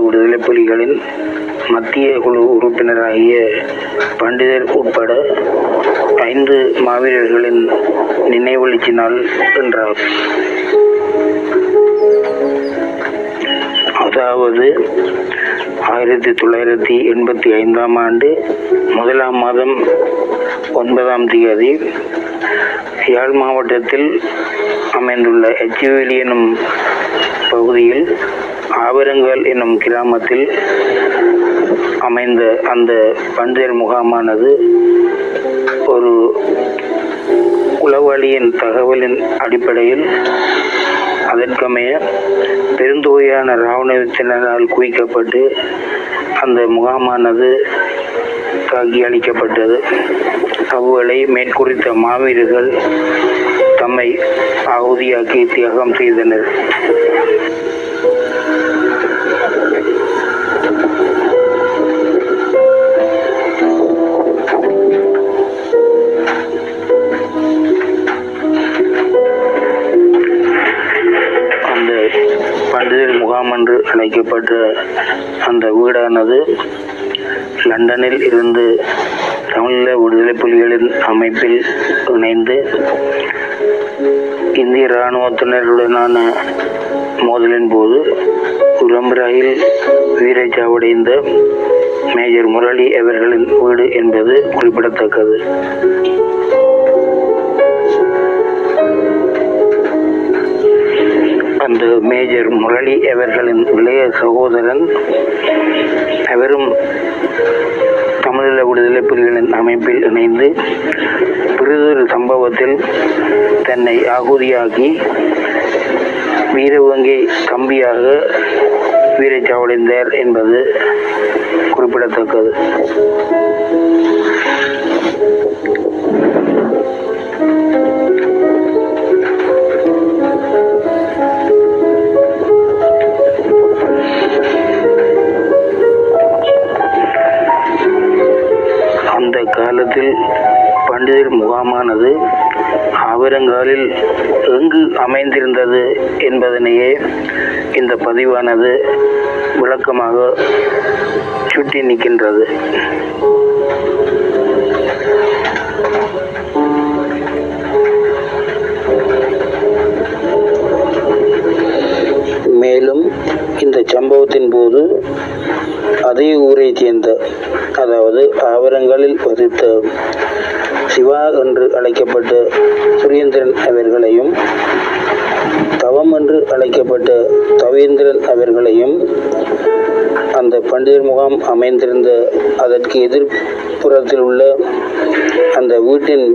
விடுதலை புலிகளின் மத்திய குழு உறுப்பினராகிய பண்டிதர் உட்பட ஐந்து மாவீரர்களின் நினைவெழுச்சி நாள் என்றார் அதாவது ஆயிரத்தி தொள்ளாயிரத்தி எண்பத்தி ஐந்தாம் ஆண்டு முதலாம் மாதம் ஒன்பதாம் தேதி யாழ் மாவட்டத்தில் அமைந்துள்ள எச்சுவேலி எனும் பகுதியில் ஆவரங்கால் என்னும் கிராமத்தில் அமைந்த அந்த பஞ்சர் முகாமானது ஒரு உளவாளியின் தகவலின் அடிப்படையில் அதற்கமைய பெருந்தொகையான இராணுவத்தினரால் குவிக்கப்பட்டு அந்த முகாமானது தாக்கி அளிக்கப்பட்டது அவ்வேளை மேற்குறித்த மாவீரர்கள் தம்மை ஆகுதியாக்கி தியாகம் செய்தனர். முகாம் என்று அழைக்கப்பட்ட அந்த வீடானது லண்டனில் இருந்து தமிழீழ விடுதலை புலிகளின் அமைப்பில் இணைந்து இந்திய இராணுவத்தினருடனான மோதலின் போது உடம்புராயில் வீரச்சாவடைந்த மேஜர் முரளி அவர்களின் வீடு என்பது குறிப்பிடத்தக்கது. அந்த மேஜர் முரளி அவர்களின் இளைய சகோதரன் அவரும் தமிழீழ விடுதலை புலிகளின் அமைப்பில் இணைந்து பிறிதொரு சம்பவத்தில் தன்னை ஆகுதியாக்கி வீரவங்கி கம்பியாக வீரச்சாவடைந்தார் என்பது குறிப்பிடத்தக்கது. என்பதனையே இந்த பதிவானது விளக்கமாக சுட்டி நிற்கின்றது. மேலும் இந்த சம்பவத்தின் போது அதே ஊரை சேர்ந்த அதாவது ஆவரங்களில் வசித்த சிவா என்று அழைக்கப்பட்ட சுரேந்திரன் அவர்களையும் தவம் என்று அழைக்கப்பட்ட தவேந்திரன் அவர்களையும் அந்த பண்டிதர் முகாம் அமைந்திருந்த அதற்கு எதிர்ப்புறத்தில் உள்ள அந்த வீட்டின்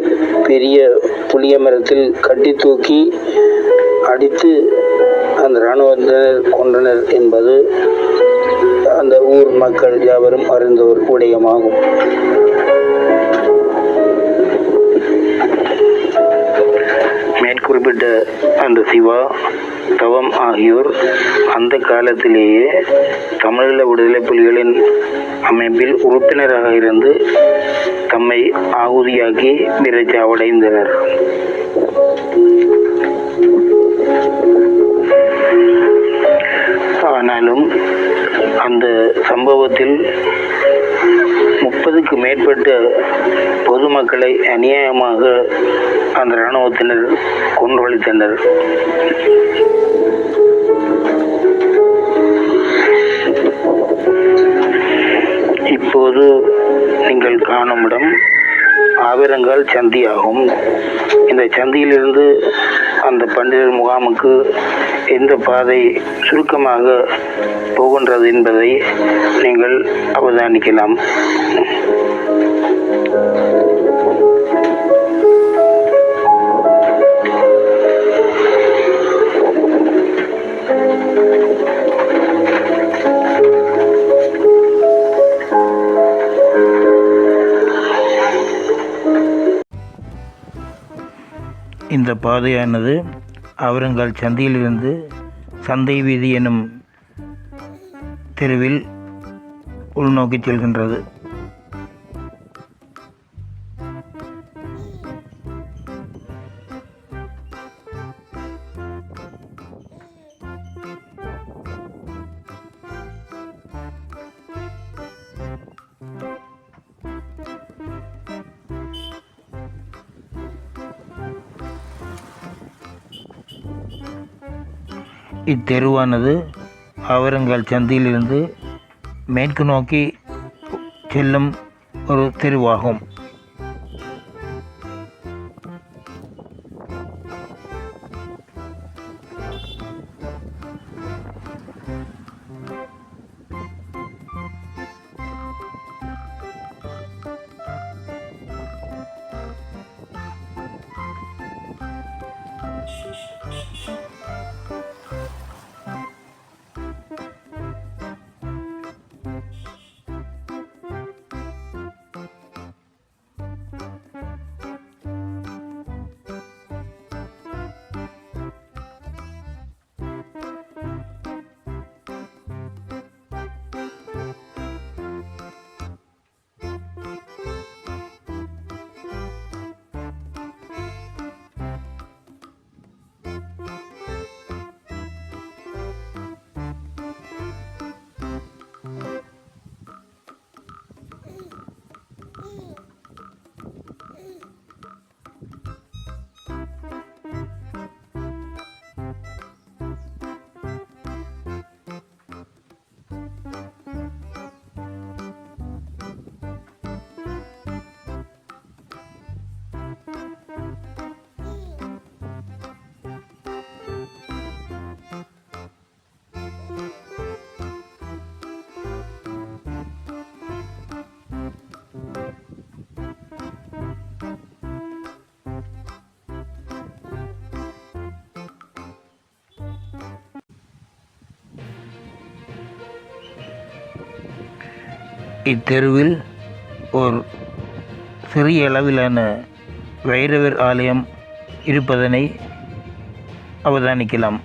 பெரிய புளிய மரத்தில் கட்டி தூக்கி அடித்து அந்த இராணுவத்தினர் கொன்றனர் என்பது அந்த ஊர் மக்கள் யாவரும் அறிந்த ஒரு விடயமாகும். குறிப்பிட்ட அந்த சிவா தவம் ஆகியோர் அந்த காலத்திலேயே தமிழீழ விடுதலை புலிகளின் அமைப்பில் உறுப்பினராக இருந்து தம்மை ஆகுதியாக்கி விரைச்சாவடைந்தனர். ஆனாலும் அந்த சம்பவத்தில் முப்பதுக்கு மேற்பட்ட பொதுமக்களை அநியாயமாக அந்த இராணுவத்தினர் கொன்றொழித்தனர். இப்போது நீங்கள் காணும் இடம் ஆவிரங்கால் சந்தி ஆகும். இந்த சந்தியிலிருந்து அந்த பண்டிதர் முகாமுக்கு எந்த பாதை சுருக்கமாக போகின்றது என்பதை நீங்கள் அவதானிக்கலாம். இந்த பாதையானது அவரங்கால் சந்தியிலிருந்து சந்தை வீதி எனும் தெருவில் உள்நோக்கி செல்கின்றது. இத்தெருவானது ஆவரங்கால் சந்தியிலிருந்து மேற்கு நோக்கி செல்லும் ஒரு தெருவாகும். இத்தெருவில் ஒரு சிறிய அளவிலான வைரவர் ஆலயம் இருப்பதனை அவதானிக்கலாம்.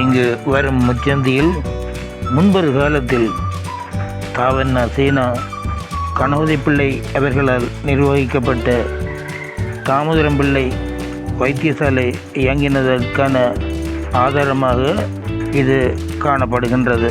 இங்கு வரும் முச்சந்தியில் முன்பொரு காலத்தில் தாவண்ணா சீனா கணபதி பிள்ளை அவர்களால் நிர்வகிக்கப்பட்ட தாமோதரம் பிள்ளை வைத்தியசாலை இயங்கினதற்கான ஆதாரமாக இது காணப்படுகின்றது.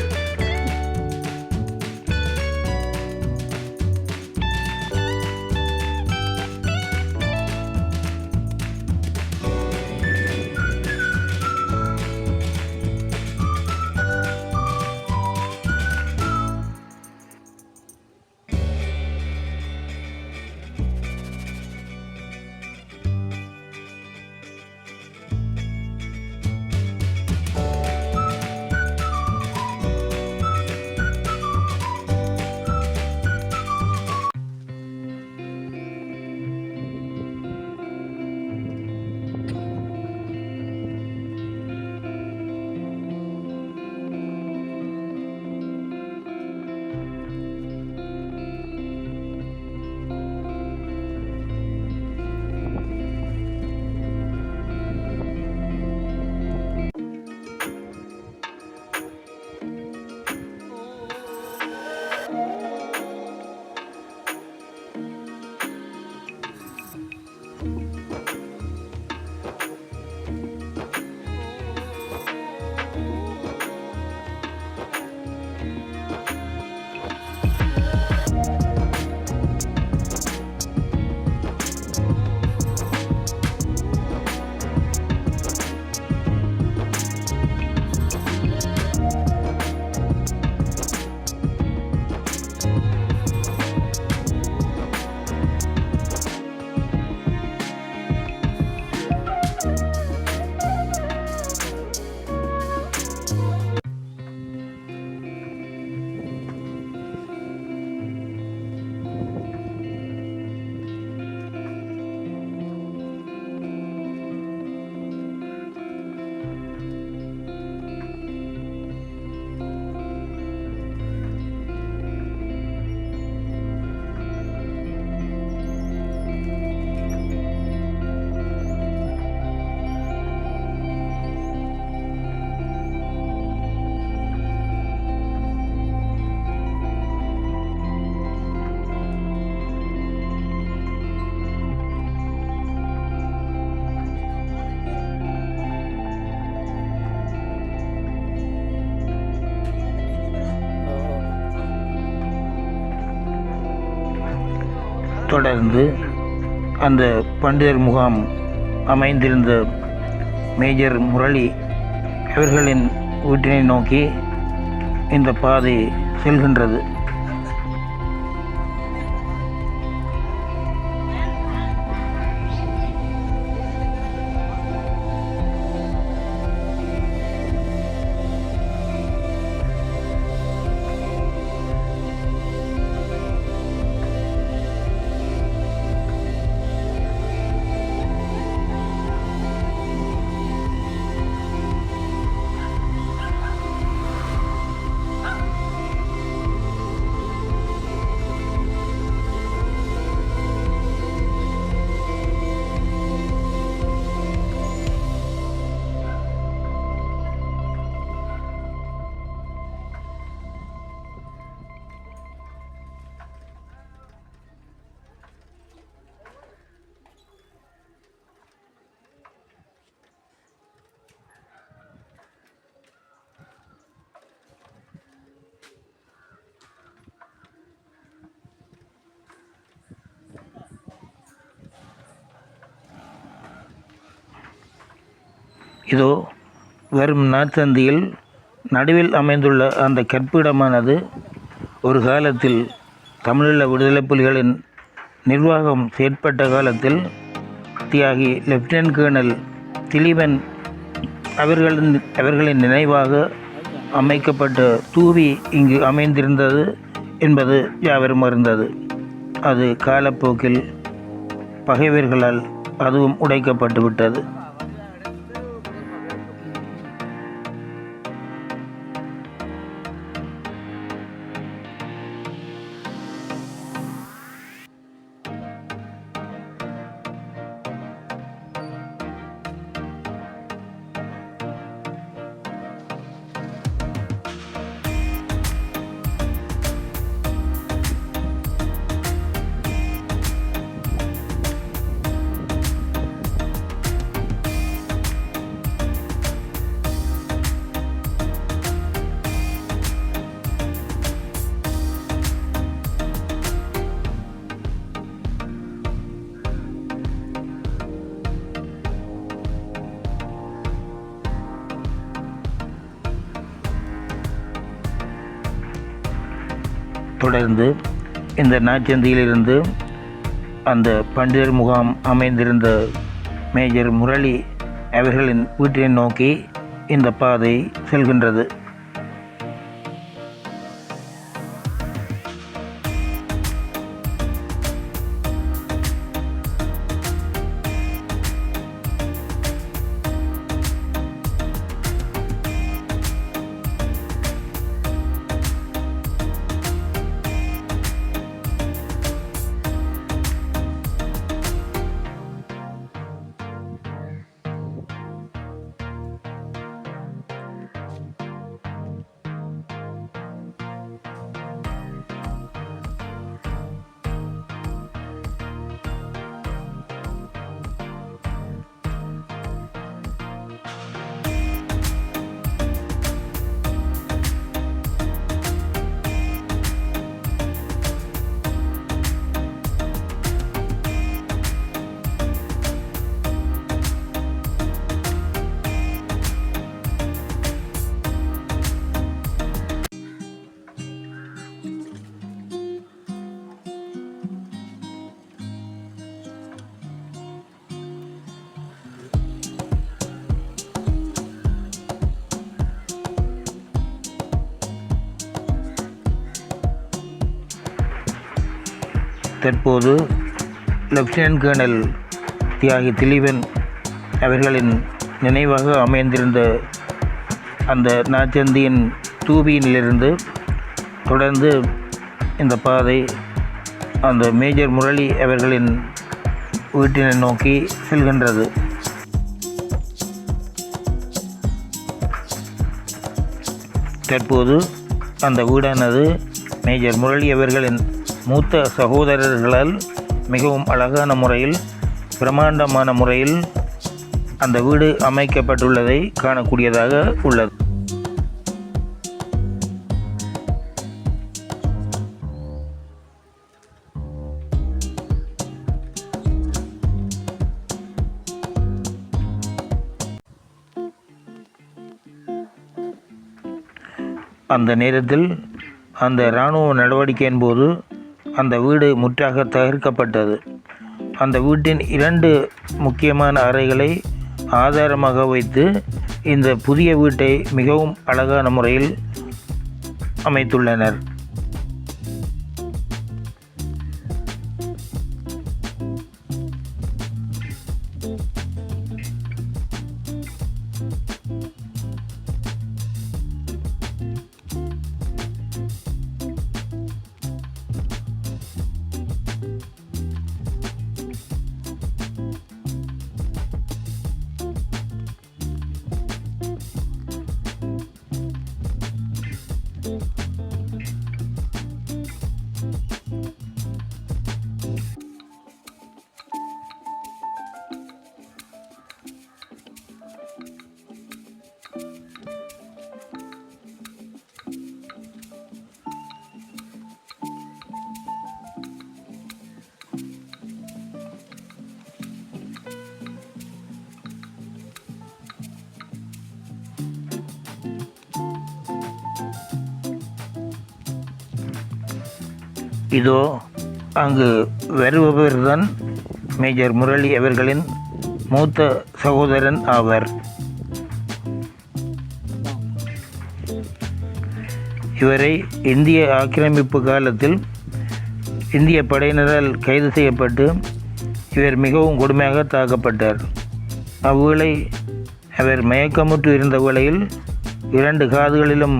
தொடர்ந்து அந்த பண்டிதர் முகாம் அமைந்திருந்த மேஜர் முரளி அவர்களின் வீட்டினை நோக்கி இந்த பாதை செல்கின்றது. இதோ வரும் நாற்சந்தியில் நடுவில் அமைந்துள்ள அந்த கற்பிடமானது ஒரு காலத்தில் தமிழீழ விடுதலை புலிகளின் நிர்வாகம் செயற்பட்ட காலத்தில் தியாகி லெப்டினன்ட் கேர்னல் திலீபன் அவர்களின் அவர்களின் நினைவாக அமைக்கப்பட்ட தூவி இங்கு அமைந்திருந்தது என்பது யாவரும் அறிந்தது. அது காலப்போக்கில் பகைவர்களால் அதுவும் உடைக்கப்பட்டு விட்டது தொடர்ந்து இந்த நாச்சந்தியிலிருந்து அந்த பண்டிதர் முகாம் அமைந்திருந்த மேஜர் முரளி அவர்களின் வீட்டினை நோக்கி இந்த பாதை செல்கின்றது. தற்போது லெப்டினன்ட் கேர்னல் தியாகி திலீபன் அவர்களின் நினைவாக அமைந்திருந்த அந்த நாச்சந்தியின் தூபியிலிருந்து தொடர்ந்து இந்த பாதை அந்த மேஜர் முரளி அவர்களின் வீட்டினை நோக்கி செல்கின்றது. தற்போது அந்த வீடானது மேஜர் முரளி அவர்களின் மூத்த சகோதரர்களால் மிகவும் அழகான முறையில் பிரம்மாண்டமான முறையில் அந்த வீடு அமைக்கப்பட்டுள்ளதை காணக்கூடியதாக உள்ளது. அந்த நேரத்தில் அந்த இராணுவ நடவடிக்கையின் போது அந்த வீடு முற்றாக தகர்க்கப்பட்டது. அந்த வீட்டின் இரண்டு முக்கியமான அறைகளை ஆதாரமாக வைத்து இந்த புதிய வீட்டை மிகவும் அழகான முறையில் அமைத்துள்ளனர். இதோ அங்கு வருபவர்தான் மேஜர் முரளி அவர்களின் மூத்த சகோதரன் ஆவர். இவரை இந்திய ஆக்கிரமிப்பு காலத்தில் இந்திய படையினரால் கைது செய்யப்பட்டு இவர் மிகவும் கொடுமையாக தாக்கப்பட்டார். அவ்வேளை அவர் மயக்கமுற்று இருந்த வேளையில் இரண்டு காதுகளிலும்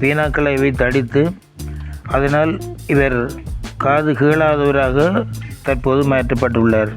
பீனாக்களை வைத்து அடித்து அதனால் இவர் காது கீழாதவராக தற்போது மாற்றப்பட்டுள்ளார்.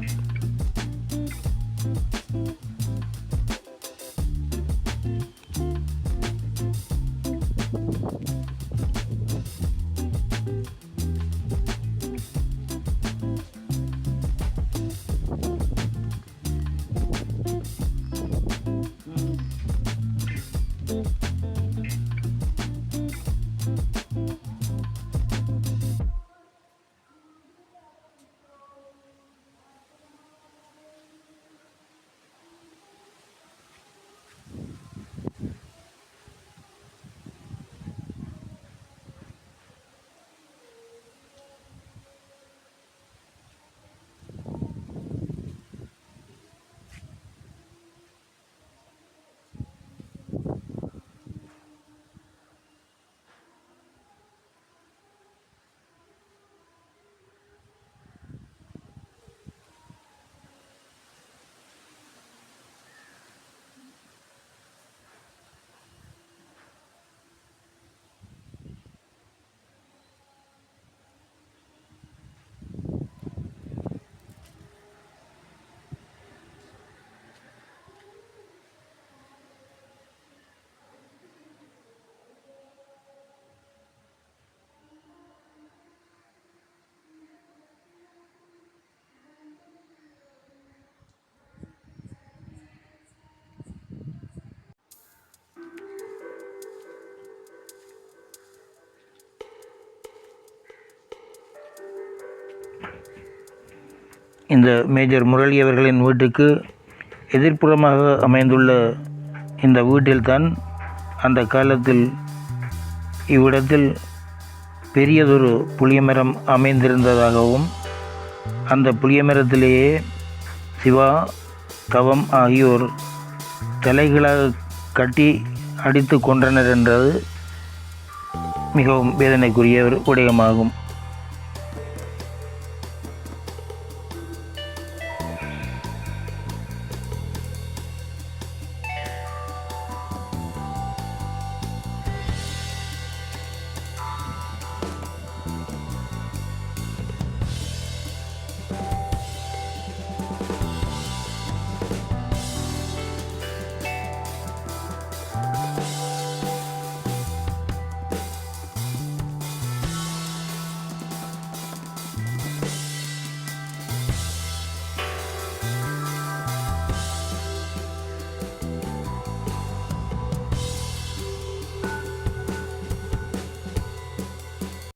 இந்த மேஜர் முரளி அவர்களின் வீட்டுக்கு எதிர்ப்புறமாக அமைந்துள்ள இந்த வீட்டில்தான் அந்த காலத்தில் இவ்விடத்தில் பெரியதொரு புளியமரம் அமைந்திருந்ததாகவும் அந்த புளியமரத்திலேயே சிவா தவம் ஆகியோர் தலைகளாக கட்டி அடித்து கொன்றனர் என்றது மிகவும் வேதனைக்குரிய ஒரு விடயமாகும்